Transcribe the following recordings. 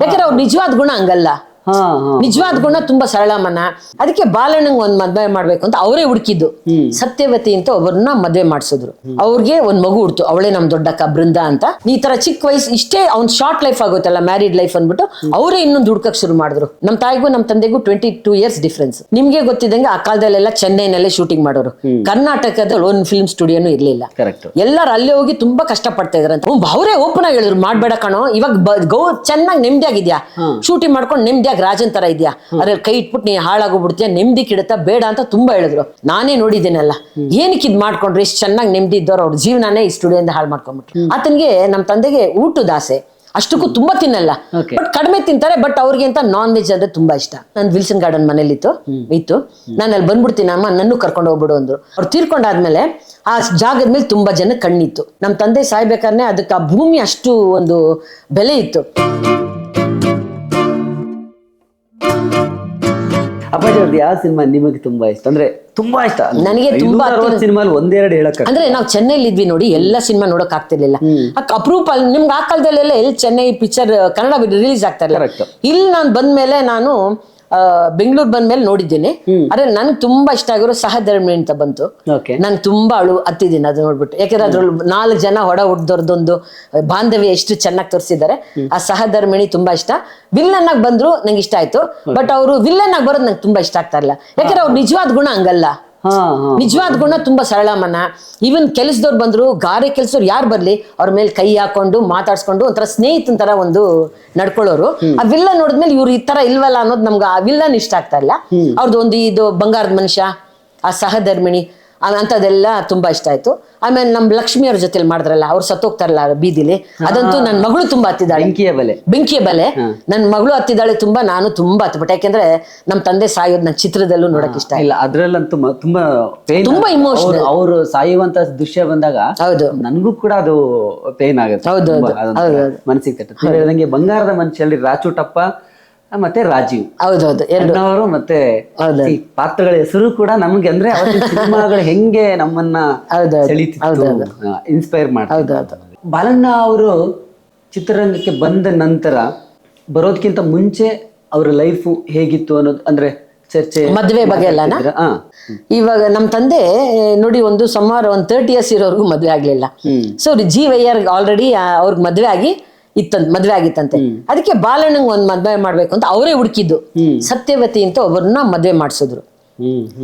ಯಾಕಂದ್ರೆ ಅವ್ರ ನಿಜವಾದ ಗುಣ ಹಂಗಲ್ಲ. ನಿಜವಾದ ಗುಣ ತುಂಬಾ ಸರಳ ಮನ. ಅದಕ್ಕೆ ಬಾಲಣ್ಣಂಗ್ ಒಂದ್ ಮದ್ವೆ ಮಾಡ್ಬೇಕು ಅಂತ ಅವರೇ ಹುಡುಕಿದ್ದು. ಸತ್ಯವತಿ ಅಂತ ಒಬ್ಬರನ್ನ ಮದ್ವೆ ಮಾಡಿಸಿದ್ರು. ಅವ್ರಿಗೆ ಒಂದ್ ಮಗು ಹುಡ್ತು. ಅವಳೇ ನಮ್ ದೊಡ್ಡಕ್ಕ ಬೃಂದ ಅಂತ. ಈ ತರ ಚಿಕ್ಕ ವಯಸ್ಸು ಇಷ್ಟೇ ಅವ್ನ್ ಶಾರ್ಟ್ ಲೈಫ್ ಆಗುತ್ತಲ್ಲ ಮ್ಯಾರಿಡ್ ಲೈಫ್ ಅಂದ್ಬಿಟ್ಟು ಅವರೇ ಇನ್ನೊಂದು ಹುಡ್ಕಕ್ ಶುರು ಮಾಡಿದ್ರು. ನಮ್ ತಾಯಿಗೂ ನಮ್ ತಂದೆಗೂ ಟ್ವೆಂಟಿ ಟೂ ಇಯರ್ಸ್ ಡಿಫ್ರೆನ್ಸ್ ನಿಮ್ಗೆ ಗೊತ್ತಿದಂಗೆ ಆ ಕಾಲದಲ್ಲೆಲ್ಲ ಚೆನ್ನೈನಲ್ಲೇ ಶೂಟಿಂಗ್ ಮಾಡೋರು. ಕರ್ನಾಟಕದಲ್ಲಿ ಒಂದ್ ಫಿಲ್ಮ್ ಸ್ಟುಡಿಯೋನು ಇರ್ಲಿಲ್ಲ. ಎಲ್ಲರೂ ಅಲ್ಲಿ ಹೋಗಿ ತುಂಬಾ ಕಷ್ಟ ಪಡ್ತಾ ಇದ್ರಂತ ಅವ್ರೇ ಓಪನ್ ಆಗಿ ಹೇಳಿದ್ರು ಮಾಡ್ಬೇಡ ಕಣೋ ಇವಾಗ ಗೋ ಚೆನ್ನಾಗಿ ನೆಮ್ಮದಿಯಾಗಿದ್ಯಾ ಶೂಟಿಂಗ್ ಮಾಡ್ಕೊಂಡು ನೆಮ್ಮದಿಯಾಗಿ ರಾಜನ್ ತರ ಇದ್ಯಾ? ಅದ್ರಲ್ಲಿ ಕೈ ಇಟ್ಬಿಟ್ಟು ನೀ ಹಾಳಾಗೋಗ್ಬಿಡ್ತೀಯ ನೆಮ್ಮದಿ ಕಿಡುತ್ತಾ ಬೇಡ ಅಂತ ತುಂಬಾ ಹೇಳಿದ್ರು. ನಾನೇ ನೋಡಿದ್ದೀನಲ್ಲ. ಏನಕ್ಕೆ ಇದ್ ಮಾಡ್ಕೊಂಡ್ರೆ? ಇಷ್ಟು ಚೆನ್ನಾಗಿ ನೆಮ್ಮದಿ ಇದ್ದವ್ರು ಅವ್ರ ಜೀವನನೇ ಈ ಸ್ಟುಡಿಯೋದಿಂದ ಹಾಳು ಮಾಡ್ಕೊಂಡ್ಬಿಟ್ರು. ಆತನಿಗೆ ನಮ್ಮ ತಂದೆಗೆ ಊಟದ ಆಸೆ ಅಷ್ಟಕ್ಕೂ ತುಂಬಾ ತಿನ್ನಲ್ಲ. ಬಟ್ ಕಡಿಮೆ ತಿಂತಾರೆ ಬಟ್ ಅವ್ರಿಗೆ ಅಂತ ನಾನ್ ವೆಜ್ ಅಂದ್ರೆ ತುಂಬಾ ಇಷ್ಟ. ನಾನು ವಿಲ್ಸನ್ ಗಾರ್ಡನ್ ಮನೇಲಿತ್ತು ಇತ್ತು. ನಾನು ಅಲ್ಲಿ ಬಂದ್ಬಿಡ್ತೀನಿ ಅಮ್ಮ ನನ್ನೂ ಕರ್ಕೊಂಡು ಹೋಗ್ಬಿಡು ಅಂದ್ರು. ಅವ್ರು ತೀರ್ಕೊಂಡಾದ್ಮೇಲೆ ಆ ಜಾಗದ ಮೇಲೆ ತುಂಬಾ ಜನ ಕಣ್ಣಿತ್ತು. ನಮ್ಮ ತಂದೆ ಸಾಯ್ಬೇಕಾದ್ರೆ ಅದಕ್ಕೆ ಆ ಭೂಮಿ ಅಷ್ಟು ಒಂದು ಬೆಲೆ ಇತ್ತು. ಅಪ್ಪಾಜಿ ಅವ್ರದ್ದು ಯಾವ ಸಿನಿಮಾ ನಿಮಗೆ ತುಂಬಾ ಇಷ್ಟ? ಅಂದ್ರೆ ತುಂಬಾ ಇಷ್ಟ ನನಗೆ ತುಂಬಾ ಹತ್ತಿರ- ಸಿನಿಮಾ ಒಂದೆರಡು ಹೇಳಕ್ ಅಂದ್ರೆ ನಾವು ಚೆನ್ನೈಲಿ ಇದ್ವಿ ನೋಡಿ ಎಲ್ಲ ಸಿನಿಮಾ ನೋಡಕ್ ಆಗ್ತಿರ್ಲಿಲ್ಲ. ಅಪರೂಪ ನಿಮ್ಗೆ ಆ ಕಾಲದಲ್ಲೆಲ್ಲ ಎಲ್ಲಿ ಚೆನ್ನೈ ಪಿಕ್ಚರ್ ಕನ್ನಡ ರಿಲೀಸ್ ಆಗ್ತಾ ಇಲ್ಲ Correct. ಇಲ್ಲಿ ನಾನು ಬಂದ್ಮೇಲೆ ನಾನು ಬೆಂಗಳೂರು ಬಂದ ಮೇಲೆ ನೋಡಿದ್ದೀನಿ ಆದ್ರೆ ನನ್ಗೆ ತುಂಬಾ ಇಷ್ಟ ಆಗಿರೋ ಸಹಧರ್ಮಿ ಅಂತ ಬಂತು. ನಂಗೆ ತುಂಬಾ ಅಳು ಹತ್ತಿದ್ದೀನಿ ಅದು ನೋಡ್ಬಿಟ್ಟು. ಯಾಕಂದ್ರೆ ಅದ್ರಲ್ಲಿ ನಾಲ್ಕು ಜನ ಹೊಡ ಹುಡ್ದವ್ರದ್ದೊಂದು ಬಾಂಧವ್ಯ ಎಷ್ಟು ಚೆನ್ನಾಗಿ ತೋರಿಸಿದ್ದಾರೆ. ಆ ಸಹಧರ್ಮಿಣಿ ತುಂಬಾ ಇಷ್ಟ. ವಿಲ್ಲನ್ ಆಗಿ ಬಂದ್ರು ನಂಗೆ ಇಷ್ಟ ಆಯ್ತು. ಬಟ್ ಅವರು ವಿಲ್ಲನ್ ಆಗಿ ಬರೋದು ನಂಗೆ ತುಂಬಾ ಇಷ್ಟ ಆಗ್ತಾ ಇಲ್ಲ ಯಾಕಂದ್ರೆ ಅವ್ರು ನಿಜವಾದ ಗುಣ ಹಂಗಲ್ಲ. ನಿಜವಾದ ಗುಣ ತುಂಬಾ ಸರಳ ಮನ. ಇವನ್ ಕೆಲಸದವ್ರು ಬಂದ್ರು ಗಾರೆ ಕೆಲಸದವ್ರು ಯಾರು ಬರ್ಲಿ ಅವ್ರ ಮೇಲೆ ಕೈ ಹಾಕೊಂಡು ಮಾತಾಡ್ಸ್ಕೊಂಡು ಒಂಥರ ಸ್ನೇಹಿತನ ತರ ಒಂದು ನಡ್ಕೊಳ್ಳೋರು. ಆ ವಿಲ್ಲನ್ ನೋಡಿದ್ಮೇಲೆ ಇವ್ರು ಈ ತರ ಇಲ್ವಲ್ಲ ಅನ್ನೋದು ನಮ್ಗೆ ಆ ವಿಲ್ಲನ್ ಇಷ್ಟ ಆಗ್ತಾ ಇಲ್ಲ. ಅವ್ರದ್ದು ಒಂದು ಇದು ಬಂಗಾರದ ಮನುಷ್ಯ ಆ ಸಹಧರ್ಮಿಣಿ ಅಂಥದ್ದೆಲ್ಲ ತುಂಬಾ ಇಷ್ಟ ಆಯ್ತು. ಆಮೇಲೆ ನಮ್ ಲಕ್ಷ್ಮಿ ಅವ್ರ ಜೊತೆಲಿ ಮಾಡಿದ್ರಲ್ಲ ಅವ್ರು ಸತ್ತೋಗ್ತಾರಲ್ಲ ಬೀದಿಲಿ. ಅದಂತೂ ನನ್ನ ಮಗಳು ತುಂಬಾ ಹತ್ತಿದ್ದಾಳೆ. ಬೆಂಕಿಯ ಬಲೆ. ಬೆಂಕಿಯ ಬಲೆ. ನನ್ನ ಮಗಳು ಹತ್ತಿದ್ದಾಳೆ ತುಂಬಾ ನಾನು ತುಂಬಾ ಹತ್ಬಿಟ್ಟೆ ಯಾಕೆಂದ್ರೆ ನಮ್ಮ ತಂದೆ ಸಾಯೋದು ನನ್ನ ಚಿತ್ರದಲ್ಲೂ ನೋಡಕ್ ಇಷ್ಟ ಇಲ್ಲ ಅದ್ರಲ್ಲಂತೂ ಮ- ತುಂಬಾ ತುಂಬಾ ಇಮೋಷನ್ ಅವರು ಸಾಯುವಂತ ದೃಶ್ಯ ಬಂದಾಗ ಹೌದು. ನನ್ಗೂ ಕೂಡ ಅದು ಪೇನ್ ಆಗುತ್ತೆ. ಹೌದು, ತುಂಬಾ ಹೌದು, ಅದೊಂಥರ ಹೌದು, ಹೌದು. ಮನಸ್ಸಿಗೆ ತಟ್ಟುತ್ತೆ. ನೀವು ಹೇಳ್ದಂಗೆ ಬಂಗಾರದ ಮನುಷ್ಯಲ್ಲಿ ರಾಚುಟಪ್ಪ ಮತ್ತೆ ರಾಜೀವ್. ಹೌದೌದು ಎರಡು. ಮತ್ತೆ ಈ ಪಾತ್ರಗಳ ಹೆಸರು ಕೂಡ ನಮ್ಗೆ ಅಂದ್ರೆ ಸಿನಿಮಾಗಳು ಹೆಂಗೆ ನಮ್ಮನ್ನ. ಇನ್ಸ್ಪೈರ್ ಮಾಡ್ತಾರೆ ಹೌದೌದು. ಬಾಲಣ್ಣ ಅವರು ಚಿತ್ರರಂಗಕ್ಕೆ ಬಂದ ನಂತರ ಬರೋದಕ್ಕಿಂತ ಮುಂಚೆ ಅವರ ಲೈಫು ಹೇಗಿತ್ತು ಅನ್ನೋದು ಅಂದ್ರೆ ಚರ್ಚೆ ಮದ್ವೆ ಬಗ್ಗೆ ಎಲ್ಲ? ಇವಾಗ ನಮ್ಮ ತಂದೆ ನೋಡಿ ಒಂದು ಸುಮಾರು ಒಂದು ತರ್ಟಿ ಇಯರ್ಸ್ ಇರೋರ್ಗು ಮದ್ವೆ ಆಗ್ಲಿಲ್ಲ. ಸೊ ಜಿ ವೈಯರ್ ಆಲ್ರೆಡಿ ಅವ್ರಿಗೆ ಮದ್ವೆ ಆಗಿ ಇತ್ತಂತ ಮದ್ವೆ ಆಗಿತ್ತಂತೆ. ಅದಕ್ಕೆ ಬಾಲಣ್ಣಂಗ್ ಒಂದ್ ಮದ್ವೆ ಮಾಡ್ಬೇಕು ಅಂತ ಅವರೇ ಹುಡುಕಿದ್ದು. ಸತ್ಯವತಿ ಅಂತ ಒಬ್ಬರನ್ನ ಮದ್ವೆ ಮಾಡಿಸಿದ್ರು.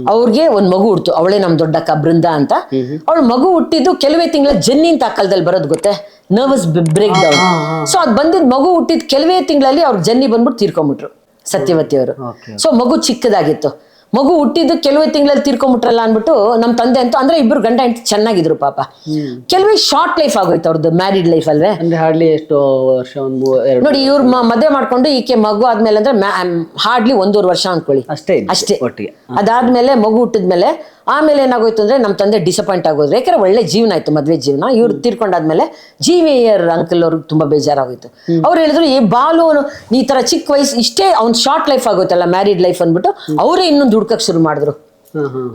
ಅವ್ರಿಗೆ ಒಂದ್ ಮಗು ಹುಡ್ತು ಅವಳೇ ನಮ್ ದೊಡ್ಡಕ್ಕ ಬೃಂದ ಅಂತ. ಅವಳು ಮಗು ಹುಟ್ಟಿದ್ದು ಕೆಲವೇ ತಿಂಗಳ ಜನ್ನಿ ಅಂತ ಆ ಕಾಲದಲ್ಲಿ ಬರೋದು ಗೊತ್ತೇ? ನರ್ವಸ್ ಬ್ರೇಕ್ ಡೌನ್ ಸೊ ಅದ್ ಬಂದಿದ್ ಮಗು ಹುಟ್ಟಿದ್ ಕೆಲವೇ ತಿಂಗಳಲ್ಲಿ ಅವ್ರ ಜನ್ನಿ ಬಂದ್ಬಿಟ್ಟು ತೀರ್ಕೊಂಡ್ಬಿಟ್ರು ಸತ್ಯವತಿ ಅವರು. ಸೊ ಮಗು ಚಿಕ್ಕದಾಗಿತ್ತು. ಮಗು ಹುಟ್ಟಿದ್ದು ಕೆಲವೇ ತಿಂಗಳಲ್ಲಿ ತೀರ್ಕೊಂಡ್ಬಿಟ್ರಲ್ಲ ಅನ್ಬಿಟ್ಟು ನಮ್ಮ ತಂದೆ ಅಂತೂ ಅಂದ್ರೆ ಇಬ್ರು ಗಂಡ ಹೆಂಡತಿ ಚೆನ್ನಾಗಿದ್ರು ಪಾಪ. ಕೆಲವೇ ಶಾರ್ಟ್ ಲೈಫ್ ಆಗೋಯ್ತು ಅವ್ರದ್ದು ಮ್ಯಾರಿಡ್ ಲೈಫ್ ಅಲ್ವೇ? ಅಂದ್ರೆ ಹಾರ್ಡ್ಲಿ ಎಷ್ಟು ವರ್ಷ ಒಂದು ಎರಡು ನೋಡಿ ಇವ್ರ ಮದುವೆ ಮಾಡ್ಕೊಂಡು ಈಕೆ ಮಗು ಆದ್ಮೇಲೆ ಅಂದ್ರೆ ಹಾರ್ಡ್ಲಿ ಒಂದೂವರೆ ವರ್ಷ ಅನ್ಕೊಳ್ಳಿ. ಅಷ್ಟೇ ಅಷ್ಟೇ. ಒಟ್ಟಿಗೆ. ಅದಾದ್ಮೇಲೆ ಮಗು ಹುಟ್ಟಿದ್ಮೇಲೆ ಆಮೇಲೆ ಏನಾಗೋಯ್ತು ಅಂದ್ರೆ ನಮ್ಮ ತಂದೆ ಡಿಸಪಾಯಿಂಟ್ ಆಗೋದು ಯಾಕಂದ್ರೆ ಒಳ್ಳೆ ಜೀವನ ಆಯ್ತು ಮದ್ವೆ ಜೀವನ. ಇವ್ರು ತೀರ್ಕೊಂಡಾದ್ಮೇಲೆ ಜೀವಿಯರ್ ಅಂಕಲ್ ಅವ್ರಿಗೆ ತುಂಬಾ ಬೇಜಾರಾಗೋಯ್ತು. ಅವ್ರು ಹೇಳಿದ್ರು ಈ ಬಾಲು ಈ ತರ ಚಿಕ್ಕ ವಯಸ್ಸು ಇಷ್ಟೇ ಅವ್ನ್ ಶಾರ್ಟ್ ಲೈಫ್ ಆಗೋಯ್ತಲ್ಲ ಮ್ಯಾರಿಡ್ ಲೈಫ್ ಅಂದ್ಬಿಟ್ಟು ಅವರೇ ಇನ್ನೊಂದು ಹುಡ್ಕಕ್ ಶುರು ಮಾಡಿದ್ರು.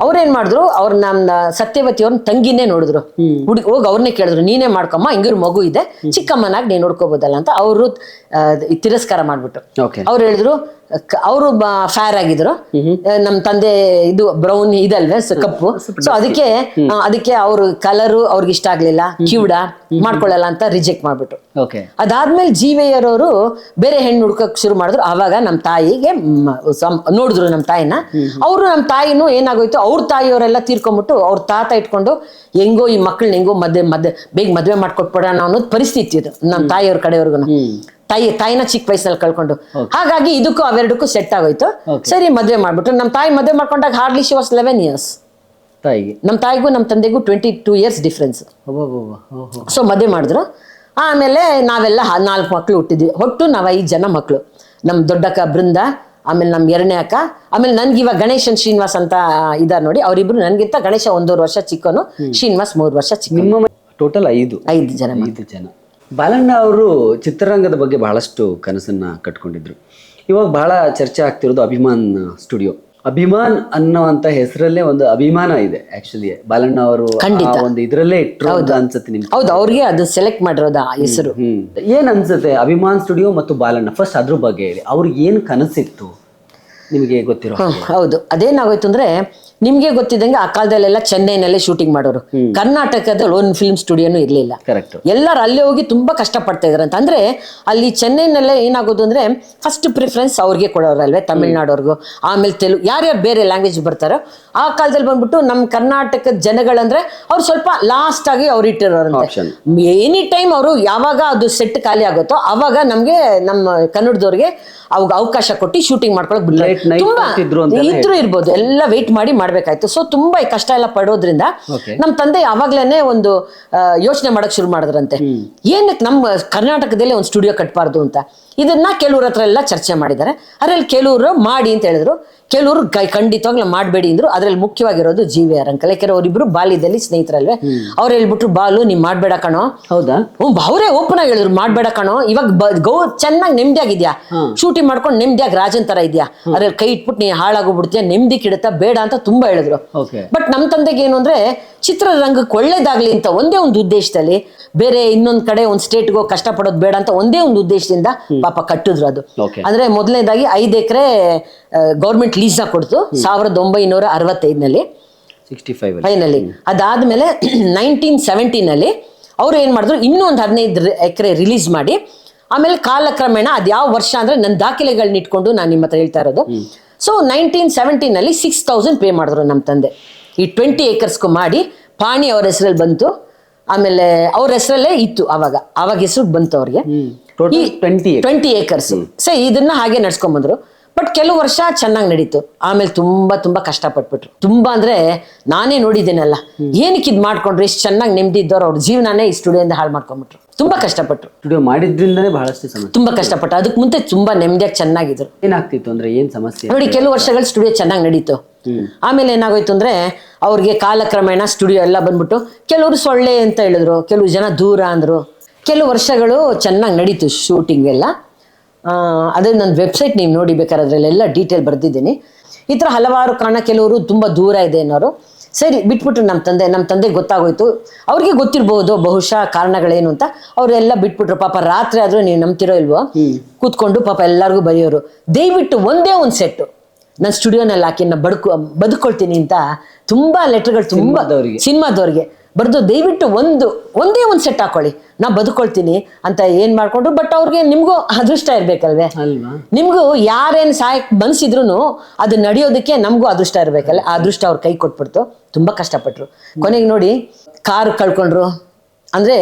ಅವ್ರೇನ್ ಮಾಡಿದ್ರು ಅವ್ರ ನಮ್ಮ ಸತ್ಯವತಿ ಅವ್ರನ್ನ ತಂಗಿನೇ ನೋಡಿದ್ರು. ಹುಡುಗಿ ಹೋಗಿ ಅವ್ರನ್ನೇ ಕೇಳಿದ್ರು ನೀನೇ ಮಾಡ್ಕೊಮ್ಮ ಹಿಂಗಿರು ಮಗು ಇದೆ ಚಿಕ್ಕಮ್ಮನಾಗಿ ನೀನ್ ನೋಡ್ಕೋಬೋದಲ್ಲ ಅಂತ. ಅವರು ತಿರಸ್ಕಾರ ಮಾಡ್ಬಿಟ್ಟು ಓಕೆ. ಅವ್ರು ಹೇಳಿದ್ರು ಅವರು ಫೈರ್ ಆಗಿದ್ರು. ನಮ್ಮ ತಂದೆ ಇದು ಬ್ರೌನ್ ಇದಲ್ವೇ ಕಪ್ಪು. ಸೊ ಅದಕ್ಕೆ ಅದಕ್ಕೆ ಅವ್ರ ಕಲರ್ ಅವ್ರಿಗೆ ಇಷ್ಟ ಆಗ್ಲಿಲ್ಲ. ಕ್ಯೂಡ ಮಾಡ್ಕೊಳ್ಳಲ್ಲ ಅಂತ ರಿಜೆಕ್ಟ್ ಮಾಡ್ಬಿಟ್ರು. ಅದಾದ್ಮೇಲೆ ಜೀವಯ್ಯರ್ ಅವರು ಬೇರೆ ಹೆಣ್ಣು ಹುಡ್ಕಕ್ ಶುರು ಮಾಡಿದ್ರು. ಆವಾಗ ನಮ್ಮ ತಾಯಿಗೆ ನೋಡಿದ್ರು ನಮ್ಮ ತಾಯಿನ. ಅವರು ನಮ್ಮ ತಾಯಿನೂ ಏನಾಗೋಯ್ತು ಅವ್ರ ತಾಯಿಯವರೆಲ್ಲ ತೀರ್ಕೊಂಡ್ಬಿಟ್ಟು ಅವ್ರ ತಾತ ಇಟ್ಕೊಂಡು ಹೆಂಗೋ ಈ ಮಕ್ಕಳನ್ನ ಹೆಂಗೋ ಮದ್ವೆ ಮದ್ವೆ ಬೇಗ ಮದ್ವೆ ಮಾಡ್ಕೊಟ್ಬಿಡೋಣ ಅನ್ನೋದು ಪರಿಸ್ಥಿತಿ ಇದು ನಮ್ಮ ತಾಯಿಯವ್ರ ಕಡೆಯವ್ರಿಗೂ ತಾಯಿ ತಾಯಿನ ಚಿಕ್ಕ ವಯಸ್ಸಲ್ಲಿ ಕಳ್ಕೊಂಡು. ಹಾಗಾಗಿ ಇದಕ್ಕೂ ಅವೆರಡಕ್ಕೂ ಸೆಟ್ ಆಗೋಯ್ತು. ಸರಿ ಮದುವೆ ಮಾಡ್ಬಿಟ್ರು. ನಮ್ಮ ತಾಯಿ ಮದುವೆ ಮಾಡ್ಕೊಂಡಾಗ hardly she was eleven years ತಾಯಿಗೆ? ನಮ್ಮ ತಾಯಿಗೂ ನಮ್ಮ ತಂದೆಗೂ twenty two years difference so ಮದುವೆ ಮಾಡಿದ್ರು. ಆಮೇಲೆ ನಾವೆಲ್ಲ ನಾಲ್ಕು ಮಕ್ಕಳು ಹುಟ್ಟಿದ್ವಿ. ಒಟ್ಟು ನಾವು ಐದು ಜನ ಮಕ್ಕಳು ನಮ್ಮ ದೊಡ್ಡಕ್ಕ ಬೃಂದ ಆಮೇಲೆ ನಮ್ಮ ಎರಡನೇ ಅಕ್ಕ. ಆಮೇಲೆ ನನ್ಗೆ ಇವಾಗ ಗಣೇಶನ್ ಶ್ರೀನಿವಾಸ್ ಅಂತ ಇದಾರೆ ನೋಡಿ. ಅವರಿಬ್ರು ನನಗಿಂತ ಗಣೇಶ ಒಂದೂವರೆ ವರ್ಷ ಚಿಕ್ಕನು ಶ್ರೀನಿವಾಸ್ ಮೂರು ವರ್ಷ ಚಿಕ್ಕ ಟೋಟಲ್ ಐದು. ಐದು ಜನ. ಐದು ಜನ. ಬಾಲಣ್ಣ ಅವರು ಚಿತ್ರರಂಗದ ಬಗ್ಗೆ ಬಹಳಷ್ಟು ಕನಸನ್ನ ಕಟ್ಕೊಂಡಿದ್ರು. ಇವಾಗ ಬಹಳ ಚರ್ಚೆ ಆಗ್ತಿರೋದು ಅಭಿಮಾನ್ ಸ್ಟುಡಿಯೋ. ಅಭಿಮಾನ್ ಅನ್ನೋಂತ ಹೆಸರಲ್ಲೇ ಒಂದು ಅಭಿಮಾನ ಇದೆ ಆಕ್ಚುಲಿ ಬಾಲಣ್ಣ ಅವರು ಒಂದು ಇದ್ರಲ್ಲೇ ಇಟ್ಟರು ಅನ್ಸುತ್ತೆ ನಿಮ್ಗೆ. ಹೌದು ಅವ್ರಿಗೆ ಅದು ಸೆಲೆಕ್ಟ್ ಮಾಡಿರೋದು ಆ ಹೆಸರು. ಏನ್ ಅನ್ಸುತ್ತೆ ಅಭಿಮಾನ್ ಸ್ಟುಡಿಯೋ ಮತ್ತು ಬಾಲಣ್ಣ? ಫಸ್ಟ್ ಅದ್ರ ಬಗ್ಗೆ ಹೇಳಿ. ಅವ್ರಿಗೆ ಏನ್ ಕನಸಿತ್ತು? ನಿಮಗೆ ಗೊತ್ತಿರೋ ಹೌದು. ಅದೇನಾಗೋಯ್ತು ಅಂದ್ರೆ ನಿಮ್ಗೆ ಗೊತ್ತಿದ್ದಂಗೆ ಆ ಕಾಲದಲ್ಲೆಲ್ಲ ಚೆನ್ನೈನಲ್ಲೇ ಶೂಟಿಂಗ್ ಮಾಡೋರು. ಕರ್ನಾಟಕದಲ್ಲಿ ಒಂದು ಫಿಲ್ಮ್ ಸ್ಟುಡಿಯೋನು ಇರ್ಲಿಲ್ಲ. ಕರೆಕ್ಟ್ ಎಲ್ಲರೂ ಅಲ್ಲೇ ಹೋಗಿ ತುಂಬಾ ಕಷ್ಟಪಡ್ತಾ ಇದ್ರಂತ ಅಂದ್ರೆ ಅಲ್ಲಿ ಚೆನ್ನೈನಲ್ಲೇ ಏನಾಗೋದು ಅಂದ್ರೆ ಫಸ್ಟ್ ಪ್ರಿಫರೆನ್ಸ್ ಅವ್ರಿಗೆ ಕೊಡೋರಲ್ವೇ ತಮಿಳ್ನಾಡೋರ್ಗು ಆಮೇಲೆ ತೆಲುಗು ಯಾರ್ಯಾರು ಬೇರೆ ಲ್ಯಾಂಗ್ವೇಜ್ ಬರ್ತಾರೋ ಆ ಕಾಲದಲ್ಲಿ ಬಂದ್ಬಿಟ್ಟು ನಮ್ಮ ಕರ್ನಾಟಕದ ಜನಗಳಂದ್ರೆ ಅವ್ರು ಸ್ವಲ್ಪ ಲಾಸ್ಟ್ ಆಗಿ ಅವ್ರು ಇಟ್ಟಿರೋರಂತೆ. Option. ಎನಿ ಟೈಮ್ ಅವರು ಯಾವಾಗ ಅದು ಸೆಟ್ ಖಾಲಿ ಆಗುತ್ತೋ ಅವಾಗ ನಮ್ಗೆ ನಮ್ಮ ಕನ್ನಡದವ್ರಿಗೆ ಅವಾಗ ಅವಕಾಶ ಕೊಟ್ಟು ಶೂಟಿಂಗ್ ಮಾಡ್ಕೊಳಕ್ ಬಿಡ್ಲೈಟ್ ತುಂಬಾ ಇದ್ರು ಇರ್ಬೋದು. ಎಲ್ಲ ವೆಯ್ಟ್ ಮಾಡಿ ಮಾಡ್ಬೇಕಾಯ್ತು ಸೊ ತುಂಬಾ ಕಷ್ಟ ಎಲ್ಲ ಪಡೋದ್ರಿಂದ. ನಮ್ಮ ತಂದೆ ಯಾವಾಗ್ಲೇನೆ ಒಂದು ಯೋಚನೆ ಮಾಡಕ್ ಶುರು ಮಾಡಿದ್ರಂತೆ. ಏನಕ್ಕೆ ನಮ್ಮ ಕರ್ನಾಟಕದಲ್ಲಿ ಒಂದು ಸ್ಟುಡಿಯೋ ಕಟ್ಬಾರ್ದು ಅಂತ? ಇದನ್ನ ಕೆಲವ್ರ ಹತ್ರ ಎಲ್ಲ ಚರ್ಚೆ ಮಾಡಿದ್ದಾರೆ. ಅದ್ರಲ್ಲಿ ಕೆಲವರು ಮಾಡಿ ಅಂತ ಹೇಳಿದ್ರು. ಕೆಲವರು ಖಂಡಿತವಾಗ್ಲೂ ಮಾಡಬೇಡಿ ಅಂದ್ರು. ಅದ್ರಲ್ಲಿ ಮುಖ್ಯವಾಗಿರೋದು ಜೀವಿ ಆರ್ ಅಂಕಲ್. ಯಾಕೆಂದ್ರೆ ಅವರಿಬ್ರು ಬಾಲ್ಯದಲ್ಲಿ ಸ್ನೇಹಿತರಲ್ವೇ. ಅವ್ರು ಹೇಳ್ಬಿಟ್ರು ಬಾಲು ನೀವ್ ಮಾಡ್ಬೇಡ ಕಣೋ. ಹೌದಾ? ಹ್ಞೂ ಅವರೇ ಓಪನ್ ಆಗಿ ಹೇಳಿದ್ರು ಮಾಡ್ಬೇಡ ಕಣೋ. ಇವಾಗ ಗೌ ಚೆನ್ನಾಗಿ ನೆಮ್ಮದಿಯಾಗಿದ್ಯಾ ಶೂಟಿಂಗ್ ಮಾಡ್ಕೊಂಡು ನೆಮ್ಮದಿಯಾಗಿ ರಾಜನ್ ತರ ಇದೆಯಾ? ಅದ್ರಲ್ಲಿ ಕೈ ಇಟ್ಬಿಟ್ಟು ನೀ ಹಾಳಾಗೋಗ್ಬಿಡ್ತೀಯ ನೆಮ್ಮದಿ ಕಿಡುತ್ತಾ ಬೇಡ ಅಂತ ತುಂಬಾ ಹೇಳಿದ್ರು. ಬಟ್ ನಮ್ಮ ತಂದೆಗೆ ಏನು ಅಂದ್ರೆ ಚಿತ್ರರಂಗಕ್ಕೆ ಒಳ್ಳೇದಾಗ್ಲಿ ಅಂತ ಒಂದೇ ಒಂದು ಉದ್ದೇಶದಲ್ಲಿ ಬೇರೆ ಇನ್ನೊಂದ್ ಕಡೆ ಒಂದ್ ಸ್ಟೇಟ್ಗೋ ಕಷ್ಟ ಕಷ್ಟಪಡೋದು ಬೇಡ ಅಂತ ಒಂದೇ ಒಂದು ಉದ್ದೇಶದಿಂದ ಪಾಪ ಕಟ್ಟಿದ್ರು ಅದು. ಅಂದ್ರೆ ಮೊದಲನೇದಾಗಿ ಐದು ಎಕರೆ ಗೌರ್ಮೆಂಟ್ ಲೀಸ್ ಕೊಡ್ತು ಸಾವಿರದ ಒಂಬೈನೂರ ಅರವತ್ತೈದನಲ್ಲಿ. ಫೈನಲಿ ಅದಾದ್ಮೇಲೆ ನೈನ್ಟೀನ್ ಸೆವೆಂಟೀನಲ್ಲಿ ಅವ್ರು ಏನ್ ಮಾಡಿದ್ರು ಇನ್ನೂ ಒಂದು ಹದಿನೈದು ಎಕರೆ ರಿಲೀಸ್ ಮಾಡಿ ಆಮೇಲೆ ಕಾಲಕ್ರಮೇಣ ಅದು ಯಾವ ವರ್ಷ ಅಂದ್ರೆ ನನ್ನ ದಾಖಲೆಗಳನ್ನ ಇಟ್ಕೊಂಡು ನಾನು ನಿಮ್ಮ ಹತ್ರ ಹೇಳ್ತಾ ಇರೋದು. ಸೊ ನೈನ್ಟೀನ್ ಸೆವೆಂಟೀನಲ್ಲಿ ಸಿಕ್ಸ್ ತೌಸಂಡ್ ಪೇ ಮಾಡಿದ್ರು ನಮ್ಮ ತಂದೆ. ಈ ಟ್ವೆಂಟಿ ಏಕರ್ಸ್ಗೂ ಮಾಡಿ ಪಾಣಿ ಅವ್ರ ಹೆಸರಲ್ಲಿ ಬಂತು. ಆಮೇಲೆ ಅವ್ರ ಹೆಸರಲ್ಲೇ ಇತ್ತು ಅವಾಗ. ಅವಾಗ ಹೆಸರು ಬಂತು ಅವ್ರಿಗೆ. ಟ್ವೆಂಟಿ ಟ್ವೆಂಟಿ ಏಕರ್ಸ್ ಸೊ ಇದನ್ನ ಹಾಗೆ ನಡ್ಸ್ಕೊಂಬಂದ್ರು ಬಟ್ ಕೆಲವು ವರ್ಷ ಚೆನ್ನಾಗಿ ನಡೀತು. ಆಮೇಲೆ ತುಂಬಾ ತುಂಬಾ ಕಷ್ಟಪಟ್ಬಿಟ್ರು. ತುಂಬಾ ಅಂದ್ರೆ ನಾನೇ ನೋಡಿದ್ದೇನಲ್ಲ. ಏನಕ್ಕೆ ಇದ್ ಮಾಡ್ಕೊಂಡ್ರು? ಇಷ್ಟು ಚೆನ್ನಾಗಿ ನೆಮ್ಮದಿ ಇದ್ದವ್ರು ಅವ್ರ ಜೀವನನೇ ಈ ಸ್ಟುಡಿಯೋದಿಂದ ಹಾಳು ಮಾಡ್ಕೊಂಡ್ಬಿಟ್ರು. ತುಂಬಾ ಕಷ್ಟಪಟ್ರು. ಸ್ಟುಡಿಯೋ ಮಾಡಿದ್ರಿಂದನೇ ಬಹಳಷ್ಟು ಸಮಸ್ಯೆ. ತುಂಬಾ ಕಷ್ಟಪಟ್ಟು ಅದಕ್ಕೆ ಮುಂದೆ ತುಂಬಾ ನೆಮ್ಮದಿಯಾಗಿ ಚೆನ್ನಾಗಿದ್ರು. ಏನಾಗ್ತಿತ್ತು ಅಂದ್ರೆ ಏನ್ ಸಮಸ್ಯೆ? ನೋಡಿ ಕೆಲವು ವರ್ಷಗಳು ಸ್ಟುಡಿಯೋ ಚೆನ್ನಾಗಿ ನಡೀತು. ಆಮೇಲೆ ಏನಾಗೋಯ್ತು ಅಂದ್ರೆ ಅವ್ರಿಗೆ ಕಾಲಕ್ರಮೇಣ ಸ್ಟುಡಿಯೋ ಎಲ್ಲ ಬಂದ್ಬಿಟ್ಟು ಕೆಲವರು ಸೊಳ್ಳೆ ಅಂತ ಹೇಳಿದ್ರು. ಕೆಲವು ಜನ ದೂರ ಅಂದ್ರು. ಕೆಲವು ವರ್ಷಗಳು ಚೆನ್ನಾಗಿ ನಡೀತು ಶೂಟಿಂಗ್ ಎಲ್ಲ. ಅದೇ ನನ್ನ ವೆಬ್ಸೈಟ್ ನೀವು ನೋಡಿ ಬೇಕಾದ್ರೆ ಅದರಲ್ಲೆಲ್ಲ ಡೀಟೇಲ್ ಬರೆದಿದ್ದೀನಿ. ಈ ಥರ ಹಲವಾರು ಕಾರಣ ಕೆಲವರು ತುಂಬ ದೂರ ಇದೆ ಅನ್ನೋರು. ಸರಿ ಬಿಟ್ಬಿಟ್ರು ನಮ್ಮ ತಂದೆ ನಮ್ಮ ತಂದೆ ಗೊತ್ತಾಗೋಯ್ತು. ಅವ್ರಿಗೆ ಗೊತ್ತಿರ್ಬೋದು ಬಹುಶಃ ಕಾರಣಗಳೇನು ಅಂತ. ಅವರೆಲ್ಲ ಬಿಟ್ಬಿಟ್ರು ಪಾಪ ರಾತ್ರಿ ಆದರೂ ನೀವು ನಂಬ್ತಿರೋ ಇಲ್ವೋ? ಕೂತ್ಕೊಂಡು ಪಾಪ ಎಲ್ಲರಿಗೂ ಬರೆಯೋರು. ದಯವಿಟ್ಟು ಒಂದೇ ಒಂದು ಸೆಟ್ಟು ನನ್ನ ಸ್ಟುಡಿಯೋನಲ್ಲಿ ಹಾಕಿ ನಾನು ಬಡ್ಕೊ ಬದುಕೊಳ್ತೀನಿ ಅಂತ ತುಂಬ ಲೆಟರ್ಗಳು ತುಂಬ ಸಿನಿಮಾದವ್ರಿಗೆ. ಬರ್ದು ದಯವಿಟ್ಟು ಒಂದು ಒಂದೇ ಒಂದು ಸೆಟ್ ಹಾಕೊಳ್ಳಿ. ನಾ ಬದುಕೊಳ್ತೀನಿ ಅಂತ ಏನ್ ಮಾಡ್ಕೊಂಡ್ರು ಬಟ್ ಅವ್ರಿಗೆ ನಿಮ್ಗೂ ಅದೃಷ್ಟ ಇರ್ಬೇಕಲ್ವೇ? ಅಲ್ವಾ? ನಿಮ್ಗೂ ಯಾರೇನ್ ಸಹಾಯಕ್ ಮನ್ಸಿದ್ರು ಅದು ನಡೆಯೋದಕ್ಕೆ ನಮಗೂ ಅದೃಷ್ಟ ಇರ್ಬೇಕಲ್ಲ ಆ ಅದೃಷ್ಟ ಅವ್ರು ಕೈ ಕೊಟ್ಬಿಡ್ತು. ತುಂಬಾ ಕಷ್ಟಪಟ್ರು. ಕೊನೆಗೆ ನೋಡಿ ಕಾರು ಕಳ್ಕೊಂಡ್ರು. ಅಂದ್ರೆ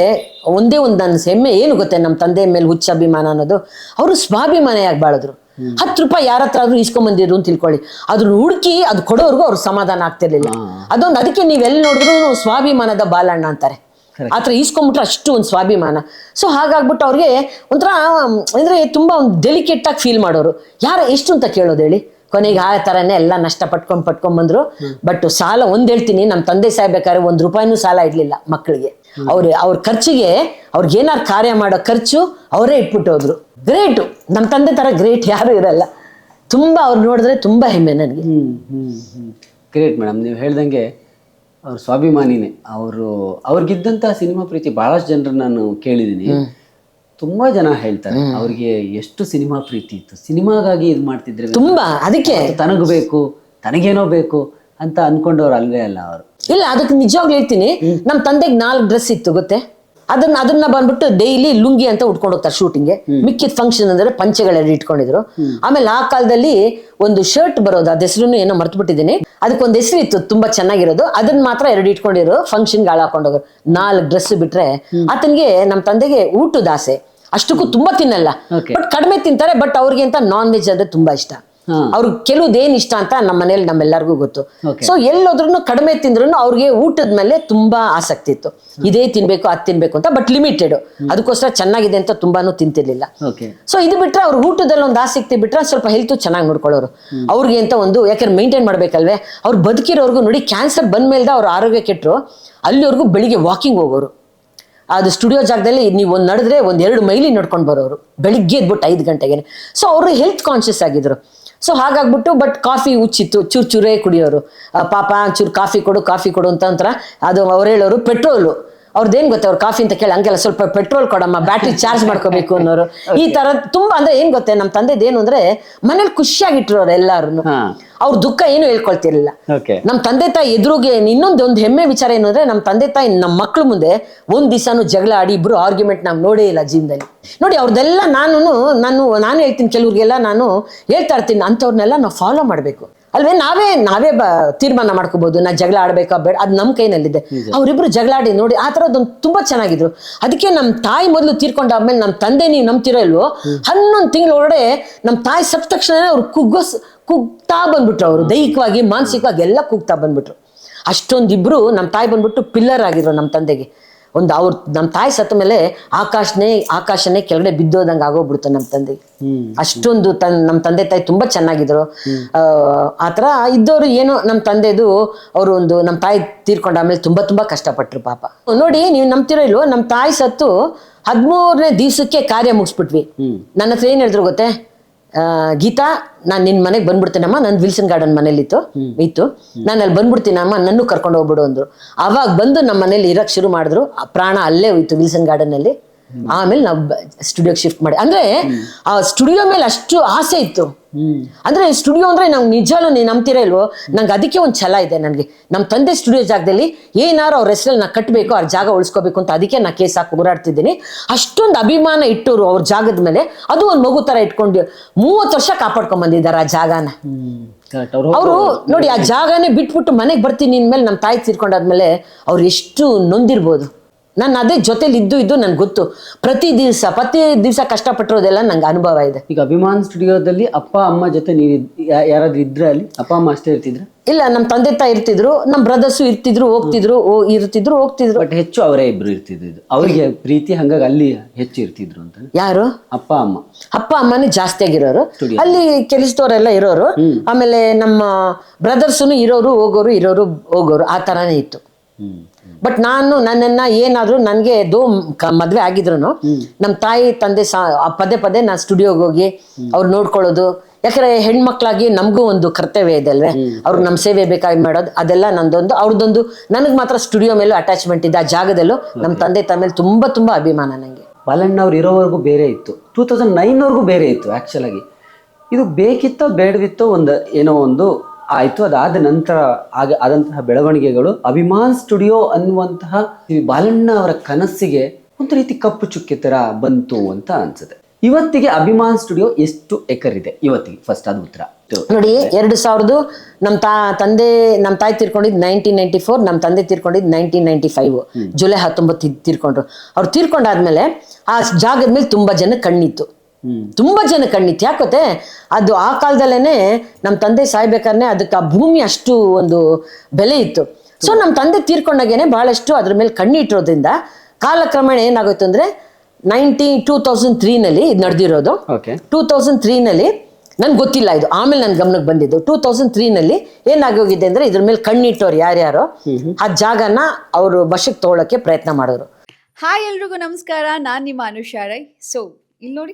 ಒಂದೇ ಒಂದು ನನ್ನ ಹೆಮ್ಮೆ ಏನು ಗೊತ್ತೇ? ನಮ್ಮ ತಂದೆ ಮೇಲೆ ಹುಚ್ಚ ಅಭಿಮಾನ ಅನ್ನೋದು. ಅವರು ಸ್ವಾಭಿಮಾನಿಯಾಗಿ ಬಾಳಿದ್ರು. ಹತ್ತು ರೂಪಾಯಿ ಯಾರ ಹತ್ರ ಆದ್ರೂ ಇಸ್ಕೊಂಬಂದಿರು ಅಂತ ತಿಳ್ಕೊಳ್ಳಿ. ಅದ್ರ ಹುಡುಕಿ ಅದು ಕೊಡೋರ್ಗು ಅವ್ರ ಸಮಾಧಾನ ಆಗ್ತಿರ್ಲಿಲ್ಲ. ಅದೊಂದು ಅದಕ್ಕೆ ನೀವೆಲ್ಲಿ ನೋಡಿದ್ರು ಸ್ವಾಭಿಮಾನದ ಬಾಲಣ್ಣ ಅಂತಾರೆ. ಆತರ ಈಸ್ಕೊಂಡ್ಬಿಟ್ರೆ ಅಷ್ಟು ಒಂದು ಸ್ವಾಭಿಮಾನ. ಸೊ ಹಾಗಾಗ್ಬಿಟ್ಟು ಅವ್ರಿಗೆ ಒಂಥರ ಅಂದ್ರೆ ತುಂಬಾ ಒಂದು ಡೆಲಿಕೇಟ್ ಆಗಿ ಫೀಲ್ ಮಾಡೋರು. ಯಾರ ಎಷ್ಟು ಅಂತ ಕೇಳೋದು ಹೇಳಿ? ಕೊನೆಗೆ ಆ ಥರನೇ ಎಲ್ಲ ನಷ್ಟ ಪಟ್ಕೊಂಡ್ ಪಟ್ಕೊಂಡ್ ಬಂದ್ರು. ಬಟ್ ಸಾಲ ಒಂದ್ ಹೇಳ್ತೀನಿ ನಮ್ಮ ತಂದೆ ಸಾಯ್ಬೇಕಾದ್ರೆ ಒಂದ್ ರೂಪಾಯಿನೂ ಸಾಲ ಇರ್ಲಿಲ್ಲ ಮಕ್ಕಳಿಗೆ ಅವ್ರ ಅವ್ರ ಖರ್ಚಿಗೆ ಅವ್ರಿಗೆ ಏನಾರು ಕಾರ್ಯ ಮಾಡೋ ಖರ್ಚು ಅವರೇ ಇಟ್ಬಿಟ್ಟು ಹೋದ್ರು. ಗ್ರೇಟು ನಮ್ಮ ತಂದೆ ಥರ ಗ್ರೇಟ್ ಯಾರು ಇರಲ್ಲ. ತುಂಬಾ ಅವ್ರು ನೋಡಿದ್ರೆ ತುಂಬಾ ಹೆಮ್ಮೆ ನನಗೆ. ಗ್ರೇಟ್ ಮೇಡಮ್ ನೀವು ಹೇಳ್ದಂಗೆ ಅವ್ರ ಸ್ವಾಭಿಮಾನಿನೇ. ಅವರು ಅವ್ರಿಗಿದ್ದಂಥ ಸಿನಿಮಾ ಪ್ರೀತಿ ಬಹಳಷ್ಟು ಜನರು ನಾನು ಕೇಳಿದ್ದೀನಿ ತುಂಬಾ ಜನ ಹೇಳ್ತಾರೆ ಅವ್ರಿಗೆ ಎಷ್ಟು ಸಿನಿಮಾ ಪ್ರೀತಿ ಇತ್ತು. ಸಿನಿಮಾಗಾಗಿ ಇದು ಮಾಡ್ತಿದ್ರೆ ತುಂಬಾ ಅದಕ್ಕೆ. ತನಗ್ ಬೇಕು ತನಗೇನೋ ಬೇಕು ಅಂತ ಅನ್ಕೊಂಡವ್ರು ಅಲ್ವೇ ಅಲ್ಲ ಅವರು. ಇಲ್ಲ ಅದಕ್ಕೆ ನಿಜವಾಗ್ಲೂ ಹೇಳ್ತೀನಿ. ನಮ್ಮ ತಂದೆಗೆ ನಾಲ್ಕು ಡ್ರೆಸ್ ಇತ್ತು ಗೊತ್ತೇ? ಅದನ್ನ ಅದನ್ನ ಬಂದ್ಬಿಟ್ಟು ಡೈಲಿ ಲುಂಗಿ ಅಂತ ಉಟ್ಕೊಂಡು ಹೋಗ್ತಾರೆ ಶೂಟಿಂಗ್ಗೆ ಮಿಕ್ಕಿದ ಫಂಕ್ಷನ್ ಅಂದ್ರೆ ಪಂಚೆಗಳೆರಡು ಇಟ್ಕೊಂಡಿದ್ರು. ಆಮೇಲೆ ಆ ಕಾಲದಲ್ಲಿ ಒಂದು ಶರ್ಟ್ ಬರೋದು ಅದ ಹೆಸರು ಏನೋ ಮರ್ತು ಬಿಟ್ಟಿದ್ದೀನಿ ಅದಕ್ಕೊಂದು ಹೆಸರು ಇತ್ತು ತುಂಬಾ ಚೆನ್ನಾಗಿರೋದು. ಅದನ್ನ ಮಾತ್ರ ಎರಡು ಇಟ್ಕೊಂಡಿರೋ ಫಂಕ್ಷನ್ಗೆ ಹಾಳಾಕೊಂಡೋಗ್ರು ನಾಲ್ಕು ಡ್ರೆಸ್ ಬಿಟ್ರೆ ಆತನಿಗೆ ನಮ್ಮ ತಂದೆಗೆ ಊಟದ ಆಸೆ. ಅಷ್ಟಕ್ಕೂ ತುಂಬಾ ತಿನ್ನಲ್ಲ. ಬಟ್ ಕಡಿಮೆ ತಿಂತಾರೆ ಬಟ್ ಅವ್ರಿಗೆ ಅಂತ ನಾನ್ ವೆಜ್ ಅಂದ್ರೆ ತುಂಬಾ ಇಷ್ಟ. ಅವ್ರಿಗೆ ಕೆಲವುದೇನ್ ಇಷ್ಟ ಅಂತ ನಮ್ಮ ಮನೇಲಿ ನಮ್ಮೆಲ್ಲರಿಗೂ ಗೊತ್ತು. ಸೊ ಎಲ್ಲೋದ್ರೂ ಕಡಿಮೆ ತಿಂದ್ರು ಅವ್ರಿಗೆ ಊಟದ ಮೇಲೆ ತುಂಬಾ ಆಸಕ್ತಿ ಇತ್ತು. ಇದೇ ತಿನ್ಬೇಕು ಅದ್ ತಿನ್ಬೇಕು ಅಂತ ಬಟ್ ಲಿಮಿಟೆಡ್ ಅದಕ್ಕೋಸ್ಕರ ಚೆನ್ನಾಗಿದೆ ಅಂತ ತುಂಬಾನು ತಿಂತಿರ್ಲಿಲ್ಲ. ಸೊ ಇದು ಬಿಟ್ರೆ ಅವ್ರ ಊಟದಲ್ಲಿ ಒಂದು ಆಸಕ್ತಿ ಬಿಟ್ರೆ ಸ್ವಲ್ಪ ಹೆಲ್ತ್ ಚೆನ್ನಾಗಿ ನೋಡ್ಕೊಳ್ಳೋರು. ಅವ್ರಿಗೆ ಅಂತ ಒಂದು ಯಾಕಂದ್ರೆ ಮೇಂಟೈನ್ ಮಾಡ್ಬೇಕಲ್ವೇ ಅವ್ರು ಬದುಕಿರೋರ್ಗು ನೋಡಿ ಕ್ಯಾನ್ಸರ್ ಬಂದ್ಮೇಲೆ ಅವ್ರ ಆರೋಗ್ಯ ಕೆಟ್ಟರು ಅಲ್ಲಿವರೆಗೂ ಬೆಳಿಗ್ಗೆ ವಾಕಿಂಗ್ ಹೋಗೋರು. ಅದು ಸ್ಟುಡಿಯೋ ಜಾಗದಲ್ಲಿ ನೀವು ಒಂದು ನಡೆದ್ರೆ ಒಂದು ಎರಡು ಮೈಲಿ ನಡ್ಕೊಂಡು ಬರೋರು ಬೆಳಿಗ್ಗೆ ಎದ್ಬಿಟ್ಟು ಐದು ಗಂಟೆಗೆ ಸೊ ಅವರು ಹೆಲ್ತ್ ಕಾನ್ಶಿಯಸ್ ಆಗಿದ್ರು. ಸೊ ಹಾಗಾಗ್ಬಿಟ್ಟು ಬಟ್ ಕಾಫಿ ಹುಚ್ಚಿತ್ತು ಚೂರು ಚೂರೇ ಕುಡಿಯೋರು ಪಾಪ, ಚೂರು ಕಾಫಿ ಕೊಡು ಕಾಫಿ ಕೊಡು ಅಂತ ಅಂತರ. ಅದು ಅವ್ರು ಹೇಳೋರು ಪೆಟ್ರೋಲು ಅವ್ರದ್ದೇನ್ ಗೊತ್ತೆ ಅವ್ರು ಕಾಫಿ ಅಂತ ಕೇಳಿ ಹಂಗೆಲ್ಲ ಸ್ವಲ್ಪ ಪೆಟ್ರೋಲ್ ಕೊಡಮ್ಮ ಬ್ಯಾಟ್ರಿ ಚಾರ್ಜ್ ಮಾಡ್ಕೋಬೇಕು ಅನ್ನೋರು. ಈ ತರ ತುಂಬಾ ಅಂದ್ರೆ ಏನ್ ಗೊತ್ತೇ ನಮ್ಮ ಏನು ಅಂದ್ರೆ ಮನೇಲಿ ಖುಷಿಯಾಗಿಟ್ಟಿರೋರು ಎಲ್ಲಾರು ಅವ್ರ ದುಃಖ ಏನು ಹೇಳ್ಕೊಳ್ತಿರ್ಲಿಲ್ಲ. ನಮ್ಮ ತಂದೆ ತಾಯಿ ಎದುರುಗೆ ಇನ್ನೊಂದು ಒಂದು ಹೆಮ್ಮೆ ವಿಚಾರ ಏನು ಅಂದ್ರೆ ನಮ್ಮ ತಂದೆ ತಾಯಿ ನಮ್ಮ ಮಕ್ಳು ಮುಂದೆ ಒಂದ್ ದಿವಸನೂ ಜಗಳ ಆಡಿ ಇಬ್ರು ಆರ್ಗ್ಯುಮೆಂಟ್ ನಾವು ನೋಡೇ ಇಲ್ಲ ಜೀವನದಲ್ಲಿ. ನೋಡಿ ಅವ್ರದ್ದೆಲ್ಲ ನಾನು ನಾನು ನಾನು ಹೇಳ್ತೀನಿ ಕೆಲವ್ರಿಗೆಲ್ಲ ನಾನು ಹೇಳ್ತಾ ಇರ್ತೀನಿ ಅಂಥವ್ರನ್ನೆಲ್ಲ ನಾವು ಫಾಲೋ ಮಾಡಬೇಕು. ಅಲ್ವೇ ನಾವೇ ನಾವೇ ಬ ತೀರ್ಮಾನ ಮಾಡ್ಕೋಬಹುದು ನಾ ಜಗಳ ಆಡ್ಬೇಕಾ ಬೇಡ ಅದು ನಮ್ಮ ಕೈನಲ್ಲಿದೆ. ಅವರಿಬ್ರು ಜಗಳಾಡಿ ನೋಡಿ ಆ ಥರದ್ದೊಂದು ತುಂಬಾ ಚೆನ್ನಾಗಿದ್ರು. ಅದಕ್ಕೆ ನಮ್ಮ ತಾಯಿ ಮೊದಲು ತೀರ್ಕೊಂಡಾದ್ಮೇಲೆ ನಮ್ಮ ತಂದೆ ನೀವು ನಂಬ್ತಿರೋ ಇಲ್ವೋ ಹನ್ನೊಂದು ತಿಂಗಳೊಳಗಡೆ ನಮ್ಮ ತಾಯಿ ಸತ್ತ ತಕ್ಷಣ ಅವ್ರು ಕುಗ್ಗೋಸ್ ಕುಗ್ತಾ ಬಂದ್ಬಿಟ್ರು ಅವರು ದೈಹಿಕವಾಗಿ ಮಾನಸಿಕವಾಗಿ ಎಲ್ಲ ಕುಗ್ತಾ ಬಂದ್ಬಿಟ್ರು. ಅಷ್ಟೊಂದಿಬ್ರು ನಮ್ಮ ತಾಯಿ ಬಂದ್ಬಿಟ್ಟು ಪಿಲ್ಲರ್ ಆಗಿದ್ರು ನಮ್ಮ ತಂದೆಗೆ. ಒಂದು ಅವ್ರ ನಮ್ಮ ತಾಯಿ ಸತ್ತ ಮೇಲೆ ಆಕಾಶನೇ ಆಕಾಶನೇ ಕೆಳಗಡೆ ಬಿದ್ದೋದಂಗೆ ಆಗೋಗ್ಬಿಡ್ತು ನಮ್ಮ ತಂದೆ. ಅಷ್ಟೊಂದು ತನ್ ನಮ್ಮ ತಂದೆ ತಾಯಿ ತುಂಬಾ ಚೆನ್ನಾಗಿದ್ರು. ಆ, ಥರ ಇದ್ದವರು ಏನೋ ನಮ್ಮ ತಂದೆದು ಅವರು ಒಂದು ನಮ್ಮ ತಾಯಿ ತೀರ್ಕೊಂಡ ಆಮೇಲೆ ತುಂಬಾ ತುಂಬಾ ಕಷ್ಟಪಟ್ರು ಪಾಪ. ನೋಡಿ ನೀವು ನಂಬ್ತಿರೋ ಇಲ್ವೋ ನಮ್ಮ ತಾಯಿ ಸತ್ತು ಹದಿಮೂರನೇ ದಿವಸಕ್ಕೆ ಕಾರ್ಯ ಮುಗಿಸ್ಬಿಟ್ವಿ. ನನ್ನ ಹತ್ರ ಏನು ಹೇಳಿದ್ರು ಗೊತ್ತೇ? ಗೀತಾ ನಾನು ನಿನ್ನ ಮನೆಗೆ ಬಂದ್ಬಿಡ್ತೀನಮ್ಮ. ನನ್ನ ವಿಲ್ಸನ್ ಗಾರ್ಡನ್ ಮನೇಲಿತ್ತು ಇತ್ತು. ನಾನು ಅಲ್ಲಿ ಬಂದ್ಬಿಡ್ತೀನಮ್ಮ ನನ್ನೂ ಕರ್ಕೊಂಡು ಹೋಗ್ಬಿಡು ಅಂದ್ರು. ಅವಾಗ ಬಂದು ನಮ್ಮ ಮನೇಲಿ ಇರೋಕ್ಕೆ ಶುರು ಮಾಡಿದ್ರು. ಆ ಪ್ರಾಣ ಅಲ್ಲೇ ಹೋಯ್ತು ವಿಲ್ಸನ್ ಗಾರ್ಡನ್ ಅಲ್ಲಿ. ಆಮೇಲೆ ನಾವು ಸ್ಟುಡಿಯೋಗೆ ಶಿಫ್ಟ್ ಮಾಡಿ ಅಂದ್ರೆ ಆ ಸ್ಟುಡಿಯೋ ಮೇಲೆ ಅಷ್ಟು ಆಸೆ ಇತ್ತು. ಅಂದ್ರೆ ಸ್ಟುಡಿಯೋ ಅಂದ್ರೆ ನಂಗೆ ನಿಜವಾಗ್ಲೂ ನೀವು ನಂಬ್ತೀರಾ ಇಲ್ವೋ? ನಂಗೆ ಅದಕ್ಕೆ ಒಂದು ಛಲ ಇದೆ ನನಗೆ. ನಮ್ಮ ತಂದೆ ಸ್ಟುಡಿಯೋ ಜಾಗದಲ್ಲಿ ಏನಾರು ಅವ್ರ ಹೆಸರಲ್ಲಿ ನಾ ಕಟ್ಟಬೇಕು ಅವ್ರ ಜಾಗ ಉಳಿಸ್ಕೋಬೇಕು ಅಂತ ಅದಕ್ಕೆ ನಾ ಕೇಸ್ ಹಾಕಿ ಹೋರಾಡ್ತಿದ್ದೀನಿ ಅಷ್ಟೊಂದು ಅಭಿಮಾನ ಇಟ್ಟರು ಅವ್ರ ಜಾಗದ ಮೇಲೆ ಅದು ಒಂದು ಮಗು ತರ ಇಟ್ಕೊಂಡು ಮೂವತ್ತು ವರ್ಷ ಕಾಪಾಡ್ಕೊಂಡ್ ಬಂದಿದ್ದಾರೆ ಆ ಜಾಗನ. ಹ್ಮ್ ಅವ್ರು ನೋಡಿ ಆ ಜಾಗನೇ ಬಿಟ್ಬಿಟ್ಟು ಮನೆಗೆ ಬರ್ತೀನಿ ಇನ್ಮೇಲೆ ನಮ್ಮ ತಾಯಿ ತೀರ್ಕೊಂಡಾದ್ಮೇಲೆ ಅವ್ರು ಎಷ್ಟು ನೊಂದಿರ್ಬೋದು. ನಾನು ಅದೇ ಜೊತೆಲಿ ಇದ್ದು ಇದ್ದು ನನ್ಗೆ ಗೊತ್ತು. ಪ್ರತಿ ದಿವಸ ಪ್ರತಿ ದಿವಸ ಕಷ್ಟಪಟ್ಟಿರೋದೆಲ್ಲ ನಂಗೆ ಅನುಭವ ಇದೆ. ಈಗ ಅಭಿಮಾನ್ ಸ್ಟುಡಿಯೋದಲ್ಲಿ ಅಪ್ಪ ಅಮ್ಮ ಜೊತೆ ನೀವು ಯಾರಾದ್ರೂ ಇದ್ರ ಅಲ್ಲಿ? ಅಪ್ಪ ಅಮ್ಮ ಅಷ್ಟೇ ಇರ್ತಿದ್ರ? ಇಲ್ಲ ನಮ್ಮ ತಂದೆ ತಾಯಿ ಇರ್ತಿದ್ರು ನಮ್ಮ ಬ್ರದರ್ಸು ಇರ್ತಿದ್ರು ಹೋಗ್ತಿದ್ರು ಓ- ಇರ್ತಿದ್ರು ಹೋಗ್ತಿದ್ರು. ಬಟ್ ಹೆಚ್ಚು ಅವರೇ ಇಬ್ರು ಇರ್ತಿದ್ರು ಅವರಿಗೆ ಪ್ರೀತಿ ಹಂಗಾಗಿ ಅಲ್ಲಿ ಹೆಚ್ಚು ಇರ್ತಿದ್ರು ಅಂತ. ಯಾರು? ಅಪ್ಪ ಅಮ್ಮ. ಅಪ್ಪ ಅಮ್ಮನೇ ಜಾಸ್ತಿ ಆಗಿರೋರು. ಅಲ್ಲಿ ಕೆಲಸದವರೆಲ್ಲ ಇರೋರು. ಆಮೇಲೆ ನಮ್ಮ ಬ್ರದರ್ಸುನು ಇರೋರು ಹೋಗೋರು ಇರೋರು ಹೋಗೋರು ಆ ಥರನೇ ಇತ್ತು. ಬಟ್ ನಾನು ನನ್ನನ್ನ ಏನಾದ್ರೂ ನನಗೆ ದೋ ಕ- ಮದ್ವೆ ಆಗಿದ್ರು ನಮ್ಮ ತಾಯಿ, ತಂದೆ ಸಾ ಪದೇ ಪದೇ ನಾನು ಸ್ಟುಡಿಯೋಗೆ ಹೋಗಿ ಅವ್ರು ನೋಡ್ಕೊಳ್ಳೋದು. ಯಾಕಂದ್ರೆ ಹೆಣ್ಮಕ್ಳಾಗಿ ನಮಗೂ ಒಂದು ಕರ್ತವ್ಯ ಇದೆ ಅಲ್ವೇ? ಅವ್ರು ನಮ್ಮ ಸೇವೆ ಬೇಕಾಗಿ ಮಾಡೋದು, ಅದೆಲ್ಲ ನಂದೊಂದು. ಅವ್ರದ್ದೊಂದು ನನಗೆ ಮಾತ್ರ ಸ್ಟುಡಿಯೋ ಮೇಲೂ ಅಟ್ಯಾಚ್ಮೆಂಟ್ ಇದೆ ಆ ಜಾಗದಲ್ಲೂ. ನಮ್ಮ ತಂದೆ ತಾಯಿ ಮೇಲೆ ತುಂಬಾ ತುಂಬಾ ಅಭಿಮಾನ ನನಗೆ ಬಾಲಣ್ಣ ಅವ್ರು ಇರೋವರೆಗೂ ಬೇರೆ ಇತ್ತು. ಟೂ ತೌಸಂಡ್ ನೈನ್ವರೆಗೂ ಬೇರೆ ಇತ್ತು ಆ್ಯಕ್ಚುಲಾಗಿ ಇದು ಬೇಕಿತ್ತೋ ಬೇಡವಿತ್ತೋ ಒಂದು ಏನೋ ಒಂದು ಆಯ್ತು. ಅದಾದ ನಂತರ ಆಗ ಆದಂತಹ ಬೆಳವಣಿಗೆಗಳು ಅಭಿಮಾನ್ ಸ್ಟುಡಿಯೋ ಅನ್ನುವಂತಹ ಬಾಲಣ್ಣ ಅವರ ಕನಸಿಗೆ ಒಂದು ರೀತಿ ಕಪ್ಪು ಚುಕ್ಕೆ ತರ ಬಂತು ಅಂತ ಅನ್ಸುತ್ತೆ. ಇವತ್ತಿಗೆ ಅಭಿಮಾನ್ ಸ್ಟುಡಿಯೋ ಎಷ್ಟು ಎಕರ್ ಇದೆ ಇವತ್ತಿಗೆ ಫಸ್ಟ್ ಅದು ಉತ್ತರ. ನೋಡಿ ಎರಡು ಸಾವಿರದ್ದು ನಮ್ಮ ತಾ ತಂದೆ ನಮ್ಮ ತಾಯಿ ತೀರ್ಕೊಂಡಿದ್ದು ನೈನ್ಟೀನ್ ನೈಂಟಿ ಫೋರ್ ನಮ್ಮ ತಂದೆ ತೀರ್ಕೊಂಡಿದ್ದು ನೈನ್ಟೀನ್ ನೈಂಟಿ ಫೈವ್ ಜುಲೈ ಹತ್ತೊಂಬತ್ತು ತೀರ್ಕೊಂಡ್ರು. ಅವ್ರು ತೀರ್ಕೊಂಡಾದ್ಮೇಲೆ ಆ ಜಾಗದ ಮೇಲೆ ತುಂಬಾ ಜನ ಕಣ್ಣಿತ್ತು. ತುಂಬಾ ಜನ ಕಣ್ಣಿತ್ತು ಯಾಕೋತೆ ಅದು ಆ ಕಾಲದಲ್ಲೇನೆ ನಮ್ಮ ತಂದೆ ಸಾಯ್ಬೇಕಾದ್ರೆ ಅದಕ್ಕೆ ಆ ಭೂಮಿ ಅಷ್ಟು ಒಂದು ಬೆಲೆ ಇತ್ತು. ಸೊ ನಮ್ಮ ತಂದೆ ತೀರ್ಕೊಂಡಾಗೇನೆ ಬಹಳಷ್ಟು ಅದ್ರ ಮೇಲೆ ಕಣ್ಣಿಟ್ಟಿರೋದ್ರಿಂದ ಕಾಲಕ್ರಮೇಣ ಏನಾಗುತ್ತೆ ಅಂದ್ರೆ ನೈನ್ಟಿ ಟೂ ತೌಸಂಡ್ ತ್ರೀನಲ್ಲಿ ಇದು ನಡೆದಿರೋದು. ಟೂ ತೌಸಂಡ್ ತ್ರೀನಲ್ಲಿ ನನ್ಗೆ ಗೊತ್ತಿಲ್ಲ ಇದು. ಆಮೇಲೆ ನನ್ನ ಗಮನಕ್ಕೆ ಬಂದಿದ್ದು. ಟೂ ತೌಸಂಡ್ ತ್ರೀನಲ್ಲಿ ಏನಾಗೋಗಿದೆ ಅಂದ್ರೆ ಇದ್ರ ಮೇಲೆ ಕಣ್ಣಿಟ್ಟವ್ರು ಯಾರ್ಯಾರು ಆ ಜಾಗನ ಅವರು ವಶಕ್ಕೆ ತಗೊಳಕ್ಕೆ ಪ್ರಯತ್ನ ಮಾಡಿದ್ರು. ಹಾಯ್ ಎಲ್ರಿಗೂ ನಮಸ್ಕಾರ. ನಾನು ನಿಮ್ಮ ಅನುಷಾ ರೈ. ಸೊ ಇಲ್ಲಿ ನೋಡಿ